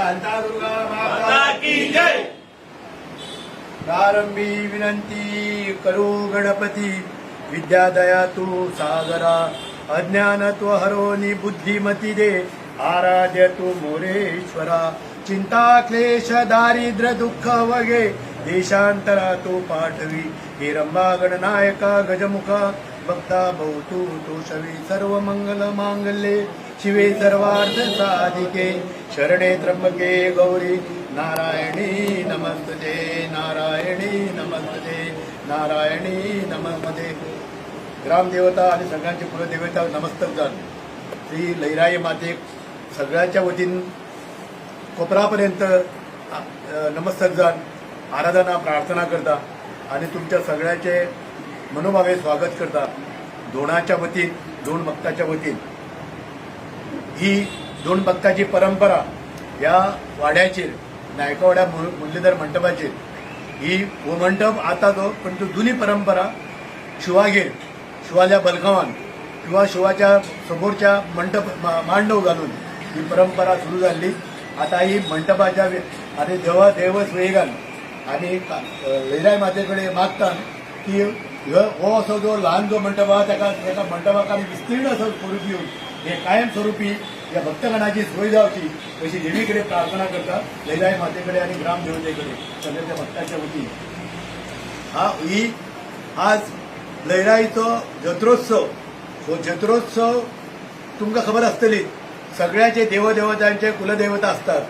शांतादुर्गा माता माता की जय! प्रारंभी विनंती करू गणपती। विद्यादया तू सागरा अज्ञान तो हरोनी बुद्धिमती दे। आराध्य तू मोरेश्वरा चिंता क्लेश दारिद्र्य दुःख वगे। देशांतरा तो पाठवी। हे रंबा गणनायका गजमुखा भक्ता भवतु तोषवी सर्व मंगल मांगल्ये शिवे सर्वार्थ साधिके शरणे त्र्यंबके गौरी नारायणी नमस्ते नारायणी नमस्ते नारायणी नमस्ते ग्रामदेवता आणि सगळ्यांची कुलदेवता नमस्तक जाण श्री लैराई माते सगळ्यांच्या वतीन कोपरापर्यंत नमस्तक जाण आराधना प्रार्थना करता आणि तुमच्या सगळ्याचे मनोभावे स्वागत करता. दोनाच्या वतीन दोन भक्ताच्या वतीन. ही दोन भक्ताची परंपरा या वाड्याचेर नायकवाड्या मु- मुरलीधर मंडपाचेर ही हो मंडप आता जो पण तो जुनी परंपरा शिवागेर शिवाच्या बलगावान किंवा शिवाच्या समोरच्या मंडप मांडव घालून ही परंपरा सुरू झाली. आता ही मंडपाच्या वे- आणि देवा देवच वेगान आणि वेराय माते मातेकडे मागतान की हो असो जो लहान जो मंडप आहा त्याका त्याका मंडपाक आमी विस्तीर्ण असो स्वरूप येऊन हे कायमस्वरूपी या भक्तगणाची सोय जावची अशी देवीकडे प्रार्थना करता लैराई मातेकडे आणि ग्रामदेवतेकडे सगळ्या भक्ताच्या वतीन. हा ही आज लैराईचो जत्रोत्सव हो जत्रोत्सव तुमकां खबर आसतली सगळ्याचे देवदेवतांचे कुलदेवता असतात.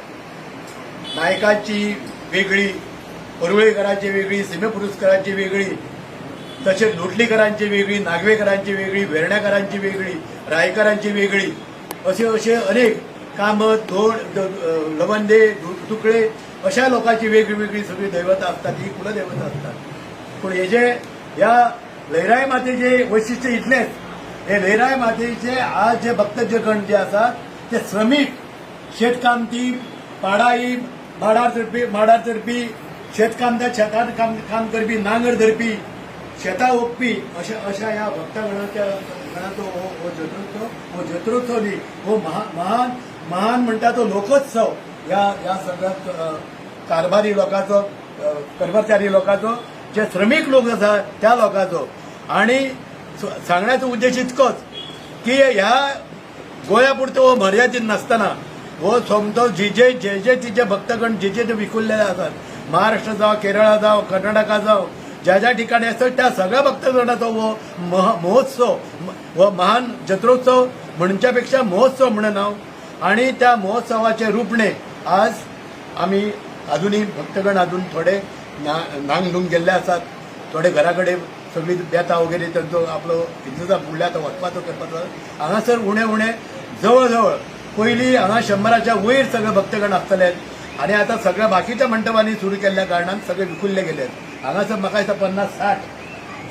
नायकाची वेगळी परुळेकरांची वेगळी सीमेपुरस्कारांची वेगळी तसेच लोटलीकरांची वेगळी नागवेकरांची वेगळी वेरण्याकरांची वेगळी रायकरांची वेगळी असे असे अनेक कामत धोड लवंदे तुकडे अशा लोकांची वेगळी सगळी दैवता असतात ही कुलदैवता असतात. पण हे जे या लैराय मातेचे वैशिष्ट्य इतलेच हे लैराय मातेचे आज जे भक्तज्य गण जे असतात ते श्रमिक शेतकामती पाडाई माडार धरपी माडार धरपी शेतकामत्या शेतात काम काम करपी नांगर धरपी शेतां ओपपी अशा अशा ह्या भक्तगणाच्या गणाचो हो जत्रोत्सव हो जत्रोत्सव न्ही हो महा महान महान म्हणटा तो लोकोत्सव. ह्या ह्या सगळ्यात कारभारी लोकांचो कर्मचारी लोकांचो जे श्रमिक लोक आसा त्या लोकांचो. आणि सांगण्याचो उद्देश इतकोच की ह्या गोंया पुरतो हो मर्यादीत नासतना हो समतो जे जे जे जे तिचे भक्तगण जे जे ते विखुरलेले असतात. महाराष्ट्र जावं केरळा जावं कर्नाटका जावं ज्या ज्या ठिकाणी असतात त्या सगळ्या भक्तगणाचो हो मह- महोत्सव व हो महान जत्रोत्सव म्हणच्या पेक्षा महोत्सव म्हणून नाव. आणि त्या महोत्सवाचे रूपणे आज आम्ही अजूनही भक्तगण अजून थोडे ना नांग धुंग गेल्ले असतात. थोडे घराकडे सगळी बेता वगैरे त्यांचं आपलो हिंदूचा फुडल्या तो वचपाचो करपाचो हांगासर उणे उणे जवळ जवळ पयलीं हांगा शंबराच्या वयर सगळे भक्तगण आसतले आणि आता सगळ्या बाकीच्या मंडपांनी सुरू केल्ल्या कारणान सगळे विखुरले गेले हांगासर म्हाका दिसता पन्नास साठ.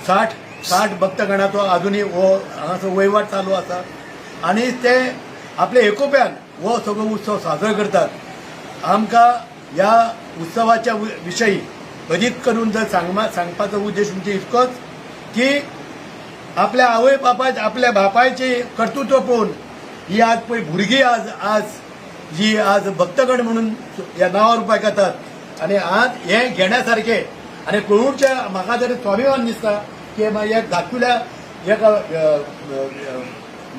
साठ साठ भक्तगणाचो अजूनही हो हांगासर वहिवाट चालू आसा आणि ते आपले एकोप्यान हो सगळो उत्सव साजरो करतात. आमकां ह्या उत्सवाच्या विशयी अधीक करून जर सांगमा सांगपाचो उद्देश म्हणजे इतकोच की आपल्या आवय बापाय आपल्या बापायचे कर्तृत्व पळोवन ही आज पळय भुरगीं आज आज जी आज भक्तगण म्हणून ह्या नांवार उपाय करतात. आणि आज हे घेण्यासारखे आणि कोविडच्या म्हाका तरी स्वाभिमान दिसता की मागीर एक धाकटुल्या एका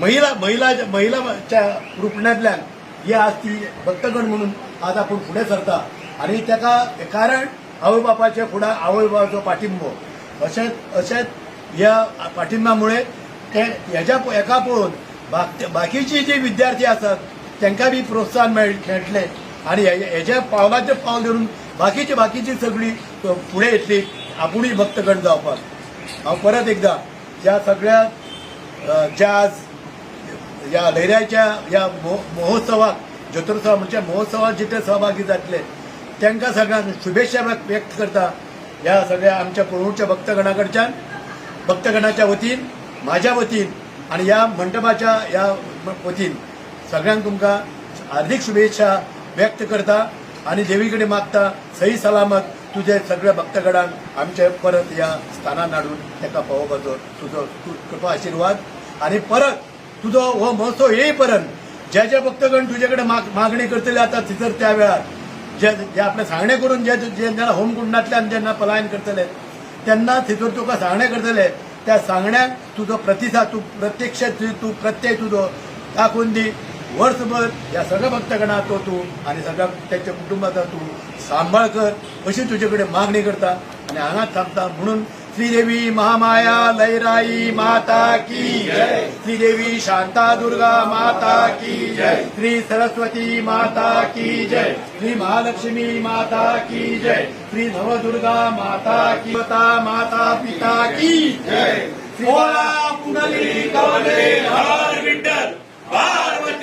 महिला महिला महिलाच्या रुपणांतल्यान ही आज ती भक्तगण म्हणून आज आपण फुडें सरता. आणि त्याका कारण आवय बापाच्या फुडा आवय बापाचो पाठिंबो. अशेंच अशेंच ह्या पाठिंब्यामुळे ते ह्याच्या हेका पळोवन बाकीची जी विद्यार्थी आसात तांकां बी प्रोत्साहन मेळ मेळटलें आणि हेज्या हेच्या पावलाचेर पावल धरून बाकीची बाकीची सगळी पुढे येतली. आपणही भक्तगण जावपाक हांव परत एकदा ह्या सगळ्या अ, ज्या आज या लैऱ्याच्या या महो- महोत्सवाक जत्रोत्सव म्हणजे महोत्सवात जिथे सहभागी जातले त्यांना सगळ्यांक शुभेच्छा व्यक्त- करता. या सगळ्या आमच्या पूर्वच्या भक्तगणा कडच्यान भक्तगणाच्या वतीन माझ्या वतीन आणि या मंडपाच्या या वतीन सगळ्यांक तुमकां हार्दिक शुभेच्छा व्यक्त करता. आणि देवीकडे मागता सही सलामत तुझे सगळ्या भक्तगडान आमच्या परत या स्थानान हाडून ताका पावोवपाचो तुजो तू कृपा आशिर्वाद. आणि परत तुझो हो महोत्सव येईपर्यंत ज्या ज्या भक्तगण तुझ्याकडे माग- मागणी करतले आता तिथं त्या वेळात जे जे आपले सांगणे करून जे जे ज्यांना होमकुंडातल्यान ज्यांना पलायन करतले त्यांना तिथून तुका सांगणे करतले त्या सांगण्याक तुजो प्रतिसाद तू प्रत्यक्ष तू- प्रत्यय तुजो दाखवून दी. वर्षभर या सगळ्या भक्तगणाचो तू आणि सगळ्या त्यांच्या कुटुंबाचा तू सांभाळ कर अशी तुझ्याकडे मागणी करता आणि अनाथ थांबता म्हणून श्रीदेवी महामाया लैराई माता की जय. श्रीदेवी शांता दुर्गा माता की जय. श्री सरस्वती माता की जय. श्री महालक्ष्मी माता की जय. श्री नवदुर्गा माता की माता माता पिता की जय. श्री पुंडली कवले हर विठ्ठल.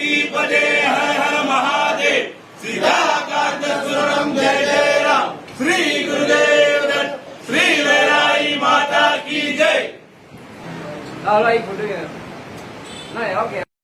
की पदे हर हर महादेव। सीताकांत सुरम जय जय राम। श्री गुरुदेव दत्त। श्री लहराई माता की जय। Ờ, đây, phụ